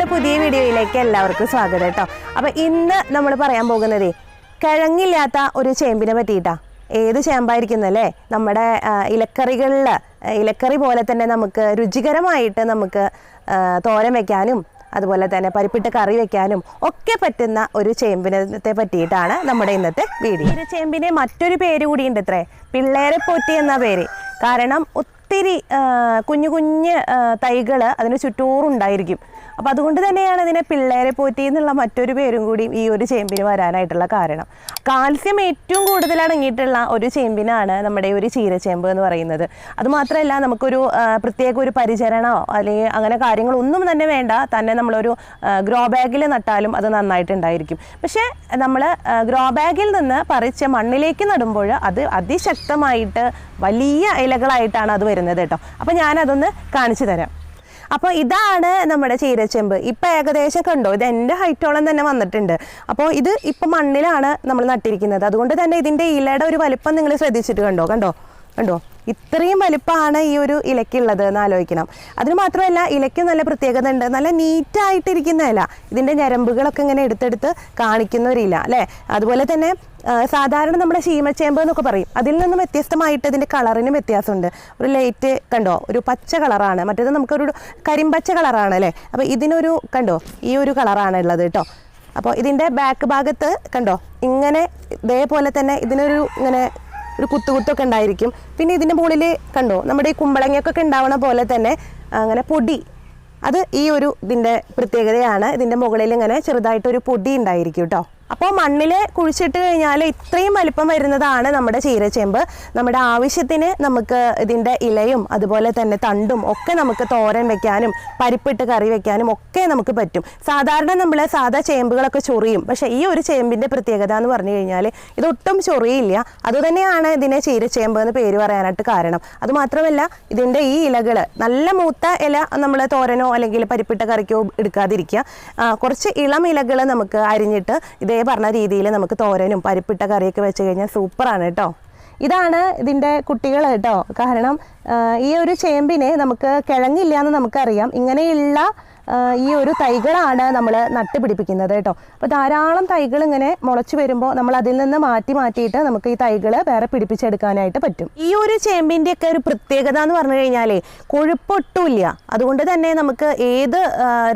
നമ്മുടെ പുതിയ വീഡിയോയിലേക്ക് എല്ലാവർക്കും സ്വാഗതം കേട്ടോ. അപ്പോൾ ഇന്ന് നമ്മൾ പറയാൻ പോകുന്നത് കിഴങ്ങില്ലാത്ത ഒരു ചേമ്പിനെ പറ്റിയിട്ടാ. ഏത് ചേമ്പായിരിക്കുന്നല്ലേ നമ്മുടെ ഇലക്കറികളിൽ ഇലക്കറി പോലെ തന്നെ നമുക്ക് രുചികരമായിട്ട് നമുക്ക് തോരൻ വെക്കാനും അതുപോലെ തന്നെ പരിപ്പിട്ട് കറി വെക്കാനും ഒക്കെ പറ്റുന്ന ഒരു ചേമ്പിനത്തെ പറ്റിയിട്ടാണ് നമ്മുടെ ഇന്നത്തെ വീഡിയോ. ചേമ്പിന് മറ്റൊരു പേര് കൂടിയുണ്ട് ഇത്രേ പിള്ളേരെ പോറ്റി എന്ന പേര്. കാരണം ഒത്തിരി കുഞ്ഞു കുഞ്ഞ് തൈകൾ അതിന് ചുറ്റൂറുണ്ടായിരിക്കും. അപ്പോൾ അതുകൊണ്ട് തന്നെയാണ് ഇതിനെ പിള്ളേരെ പോറ്റി എന്നുള്ള മറ്റൊരു പേരും കൂടി ഈ ഒരു ചേമ്പിന് വരാനായിട്ടുള്ള കാരണം. കാൽസ്യം ഏറ്റവും കൂടുതൽ അടങ്ങിയിട്ടുള്ള ഒരു ചേമ്പിനാണ് നമ്മുടെ ഒരു ചീരച്ചേമ്പ് എന്ന് പറയുന്നത്. അതുമാത്രമല്ല നമുക്കൊരു പ്രത്യേക ഒരു പരിചരണമോ അല്ലെങ്കിൽ അങ്ങനെ കാര്യങ്ങളൊന്നും തന്നെ വേണ്ട. തന്നെ നമ്മളൊരു ഗ്രോ ബാഗിൽ നട്ടാലും അത് നന്നായിട്ടുണ്ടായിരിക്കും. പക്ഷേ നമ്മൾ ഗ്രോ ബാഗിൽ നിന്ന് പറിച്ച് മണ്ണിലേക്ക് നടുമ്പോൾ അത് അതിശക്തമായിട്ട് വലിയ ഇലകളായിട്ടാണ് അത് വരുന്നത്. കേട്ടോ. അപ്പോൾ ഞാനതൊന്ന് കാണിച്ചു തരാം. അപ്പോൾ ഇതാണ് നമ്മുടെ ചീരച്ചെമ്പ്. ഇപ്പം ഏകദേശം കണ്ടോ ഇത് എന്റെ ഹൈറ്റോളം തന്നെ വന്നിട്ടുണ്ട്. അപ്പോൾ ഇത് ഇപ്പം മണ്ണിലാണ് നമ്മൾ നട്ടിരിക്കുന്നത്. അതുകൊണ്ട് തന്നെ ഇതിന്റെ ഇലയുടെ ഒരു വലിപ്പം നിങ്ങൾ ശ്രദ്ധിച്ചിട്ട് കണ്ടോ? കണ്ടോ? കണ്ടോ? ഇത്രയും വലിപ്പമാണ് ഈ ഒരു ഇലയ്ക്കുള്ളത് എന്ന് ആലോചിക്കണം. അതിന് മാത്രമല്ല ഇലയ്ക്ക് നല്ല പ്രത്യേകത ഉണ്ട്. നല്ല നീറ്റായിട്ടിരിക്കുന്ന ഇല. ഇതിന്റെ ഞരമ്പുകളൊക്കെ ഇങ്ങനെ എടുത്തെടുത്ത് കാണിക്കുന്ന ഒരു ഇല അല്ലേ? അതുപോലെ തന്നെ സാധാരണ നമ്മുടെ ശീമച്ചേമ്പ് എന്നൊക്കെ പറയും. അതിൽ നിന്നും വ്യത്യസ്തമായിട്ട് ഇതിന്റെ കളറിനും വ്യത്യാസമുണ്ട്. ഒരു ലൈറ്റ് കണ്ടോ? ഒരു പച്ച കളറാണ്. മറ്റേത് നമുക്കൊരു കരിമ്പച്ച കളറാണ് അല്ലേ? അപ്പോൾ ഇതിനൊരു കണ്ടോ? ഈ ഒരു കളറാണ് ഉള്ളത് കേട്ടോ. അപ്പോൾ ഇതിന്റെ ബാക്ക് ഭാഗത്ത് കണ്ടോ? ഇങ്ങനെ ഇതേപോലെ തന്നെ ഇതിനൊരു ഇങ്ങനെ ഒരു കുത്തുകുത്തൊക്കെ ഉണ്ടായിരിക്കും. പിന്നെ ഇതിന്റെ മുകളിൽ കണ്ടോ നമ്മുടെ ഈ കുമ്പളങ്ങയൊക്കെ ഉണ്ടാവണ പോലെ തന്നെ അങ്ങനെ പൊടി. അത് ഈ ഒരു ഇതിന്റെ പ്രത്യേകതയാണ്. ഇതിന്റെ മുകളിൽ ഇങ്ങനെ ചെറുതായിട്ടൊരു പൊടി ഉണ്ടായിരിക്കും കേട്ടോ അപ്പോൾ മണ്ണിൽ കുഴിച്ചിട്ട് കഴിഞ്ഞാൽ ഇത്രയും വലിപ്പം വരുന്നതാണ് നമ്മുടെ ചീരച്ചേമ്പ്. നമ്മുടെ ആവശ്യത്തിന് നമുക്ക് ഇതിന്റെ ഇലയും അതുപോലെ തന്നെ തണ്ടും ഒക്കെ നമുക്ക് തോരൻ വെക്കാനും പരിപ്പിട്ട് കറി വെക്കാനും ഒക്കെ നമുക്ക് പറ്റും. സാധാരണ നമ്മൾ സാധാ ചേമ്പുകളൊക്കെ ചൊറിയും. പക്ഷേ ഈ ഒരു ചേമ്പിന്റെ പ്രത്യേകത എന്ന് പറഞ്ഞു കഴിഞ്ഞാൽ ഇതൊട്ടും ചൊറിയില്ല. അതുതന്നെയാണ് ഇതിനെ ചീരച്ചേമ്പ് എന്ന് പേര് പറയാനായിട്ട് കാരണം. അതുമാത്രമല്ല ഇതിന്റെ ഈ ഇലകൾ നല്ല മൂത്ത ഇല നമ്മൾ തോരനോ അല്ലെങ്കിൽ പരിപ്പിട്ട കറിക്കോ എടുക്കാതിരിക്കുക. കുറച്ച് ഇളം ഇലകൾ നമുക്ക് അരിഞ്ഞിട്ട് ഇതേ പറഞ്ഞ രീതിയിൽ നമുക്ക് തോരനും പരിപ്പിട്ട കറിയൊക്കെ വെച്ച് കഴിഞ്ഞാൽ സൂപ്പറാണ് കേട്ടോ. ഇതാണ് ഇതിന്റെ കുട്ടികൾ കേട്ടോ. കാരണം ഈ ഒരു ചേമ്പിനെ നമുക്ക് കിഴങ്ങില്ല എന്ന് നമുക്കറിയാം. ഇങ്ങനെയുള്ള ഈ ഒരു തൈകളാണ് നമ്മൾ നട്ടുപിടിപ്പിക്കുന്നത് കേട്ടോ. അപ്പോൾ ധാരാളം തൈകൾ ഇങ്ങനെ മുളച്ചു വരുമ്പോൾ നമ്മൾ അതിൽ നിന്ന് മാറ്റി മാറ്റിയിട്ട് നമുക്ക് ഈ തൈകൾ വേറെ പിടിപ്പിച്ചെടുക്കാനായിട്ട് പറ്റും. ഈ ഒരു ചേമ്പിന്റെ ഒക്കെ ഒരു പ്രത്യേകത എന്ന് പറഞ്ഞു കഴിഞ്ഞാലേ കൊഴുപ്പൊട്ടുമില്ല. അതുകൊണ്ട് തന്നെ നമുക്ക് ഏത്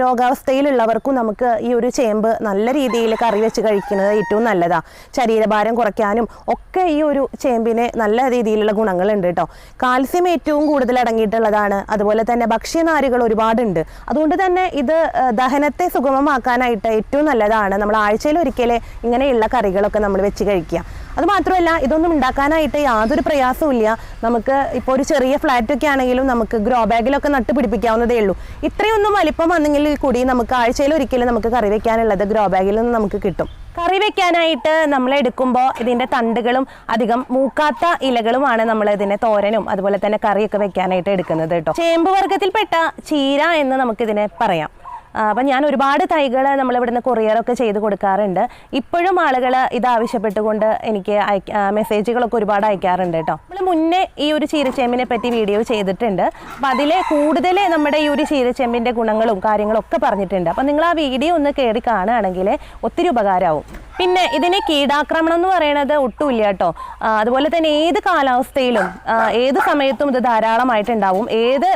രോഗാവസ്ഥയിലുള്ളവർക്കും നമുക്ക് ഈ ഒരു ചേമ്പ് നല്ല രീതിയിൽ കറി വെച്ച് കഴിക്കുന്നത് ഏറ്റവും നല്ലതാണ് ശരീരഭാരം കുറയ്ക്കാനും ഒക്കെ ഈ ഒരു ചേമ്പിന് നല്ല രീതിയിലുള്ള ഗുണങ്ങളുണ്ട് കേട്ടോ. കാൽസ്യം ഏറ്റവും കൂടുതൽ അടങ്ങിയിട്ടുള്ളതാണ്. അതുപോലെ തന്നെ ഭക്ഷ്യനാരുകൾ ഒരുപാടുണ്ട്. അതുകൊണ്ട് തന്നെ ഇത് ദഹനത്തെ സുഗമമാക്കാനായിട്ട് ഏറ്റവും നല്ലതാണ്. നമ്മൾ ആഴ്ചയിൽ ഒരിക്കലേ ഇങ്ങനെയുള്ള കറികളൊക്കെ നമ്മൾ വെച്ച് കഴിക്കുക. അത് മാത്രമല്ല ഇതൊന്നും ഉണ്ടാക്കാനായിട്ട് യാതൊരു പ്രയാസവും ഇല്ല നമുക്ക് ഇപ്പോൾ ഒരു ചെറിയ ഫ്ലാറ്റ് ഒക്കെ ആണെങ്കിലും നമുക്ക് ഗ്രോ ബാഗിലൊക്കെ നട്ട് പിടിപ്പിക്കാവുന്നതേ ഉള്ളൂ. ഇത്രയൊന്നും വലിപ്പം വന്നെങ്കിൽ കൂടി നമുക്ക് ആഴ്ചയിൽ ഒരിക്കലും നമുക്ക് കറി വെക്കാനുള്ളത് ഗ്രോ ബാഗിൽ നിന്ന് നമുക്ക് കിട്ടും. കറി വെക്കാനായിട്ട് നമ്മൾ എടുക്കുമ്പോൾ ഇതിന്റെ തണ്ടുകളും അധികം മൂക്കാത്ത ഇലകളുമാണ് നമ്മൾ ഇതിനെ തോരനും അതുപോലെ തന്നെ കറിയൊക്കെ വെക്കാനായിട്ട് എടുക്കുന്നത് കേട്ടോ. ചേമ്പ് വർഗത്തിൽപ്പെട്ട ചീര എന്ന് നമുക്കിതിനെ പറയാം. അപ്പം ഞാൻ ഒരുപാട് തൈകൾ നമ്മളിവിടുന്ന് കൊറിയറൊക്കെ ചെയ്ത് കൊടുക്കാറുണ്ട്. ഇപ്പോഴും ആളുകൾ ഇത് ആവശ്യപ്പെട്ടുകൊണ്ട് എനിക്ക് മെസ്സേജുകളൊക്കെ ഒരുപാട് അയക്കാറുണ്ട് കേട്ടോ. നമ്മൾ മുന്നേ ഈ ഒരു ചീരച്ചേമ്പിനെ പറ്റി വീഡിയോ ചെയ്തിട്ടുണ്ട്. അപ്പം അതിൽ കൂടുതൽ നമ്മുടെ ഈ ഒരു ചീരച്ചേമ്പിന്റെ ഗുണങ്ങളും കാര്യങ്ങളും ഒക്കെ പറഞ്ഞിട്ടുണ്ട്. അപ്പം നിങ്ങൾ ആ വീഡിയോ ഒന്ന് കയറി കാണുകയാണെങ്കിൽ ഒത്തിരി ഉപകാരമാവും പിന്നെ ഇതിനെ കീടാക്രമണം എന്ന് പറയുന്നത് ഒട്ടുമില്ല കേട്ടോ. അതുപോലെ തന്നെ ഏത് കാലാവസ്ഥയിലും ഏത് സമയത്തും ഇത് ധാരാളമായിട്ടുണ്ടാവും. ഏത്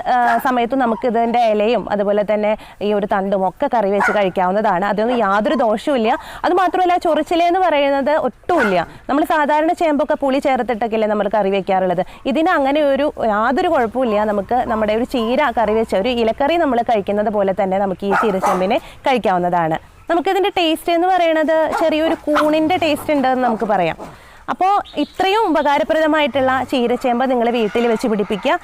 സമയത്തും നമുക്ക് ഇതിന്റെ ഇലയും അതുപോലെ തന്നെ ഈ ഒരു തണ്ടും ഒക്കെ കറി വെച്ച് കഴിക്കാവുന്നതാണ്. അതൊന്നും യാതൊരു ദോഷവുമില്ല. അത് മാത്രമല്ല ചൊറിച്ചില എന്ന് പറയുന്നത് ഒട്ടുമില്ല. നമ്മൾ സാധാരണ ചേമ്പൊക്കെ പുളി ചേർത്തിട്ടൊക്കെയല്ലേ നമ്മൾ കറി വെക്കാറുള്ളത്. ഇതിന് അങ്ങനെ ഒരു യാതൊരു കുഴപ്പമില്ല നമുക്ക് നമ്മുടെ ഒരു ചീര കറി വെച്ച ഒരു ഇലക്കറി നമ്മൾ കഴിക്കുന്നത് പോലെ തന്നെ നമുക്ക് ഈ ചീരച്ചെമ്പിനെ കഴിക്കാവുന്നതാണ്. നമുക്കിതിന്റെ ടേസ്റ്റ് എന്ന് പറയുന്നത് ചെറിയൊരു കൂണിന്റെ ടേസ്റ്റ് ഉണ്ടെന്ന് നമുക്ക് പറയാം. അപ്പോൾ ഇത്രയും ഉപകാരപ്രദമായിട്ടുള്ള ചീരച്ചേമ്പ് നിങ്ങൾ വീട്ടിൽ വെച്ച് പിടിപ്പിക്കുക.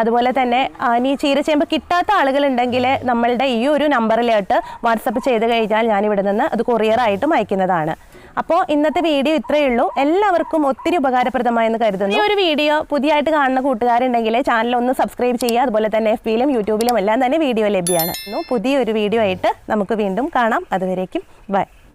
അതുപോലെ തന്നെ ഇനി ചീരച്ചേമ്പ് കിട്ടാത്ത ആളുകളുണ്ടെങ്കിൽ നമ്മളുടെ ഈ ഒരു നമ്പറിലോട്ട് വാട്സപ്പ് ചെയ്ത് കഴിഞ്ഞാൽ ഞാൻ ഇവിടെ നിന്ന് അത് കൊറിയറായിട്ടും അയക്കുന്നതാണ് അപ്പോൾ ഇന്നത്തെ വീഡിയോ ഇത്രയേ ഉള്ളൂ. എല്ലാവർക്കും ഒത്തിരി ഉപകാരപ്രദമായെന്ന് കരുതുന്നു. ഈ ഒരു വീഡിയോ പുതിയതായിട്ട് കാണുന്ന കൂട്ടുകാരുണ്ടെങ്കിൽ ചാനൽ ഒന്ന് സബ്സ്ക്രൈബ് ചെയ്യുക. അതുപോലെ തന്നെ എഫ് ബിയിലും യൂട്യൂബിലും എല്ലാം തന്നെ വീഡിയോ ലഭ്യമാണ്. പുതിയൊരു വീഡിയോ ആയിട്ട് നമുക്ക് വീണ്ടും കാണാം. അതുവരേക്കും ബൈ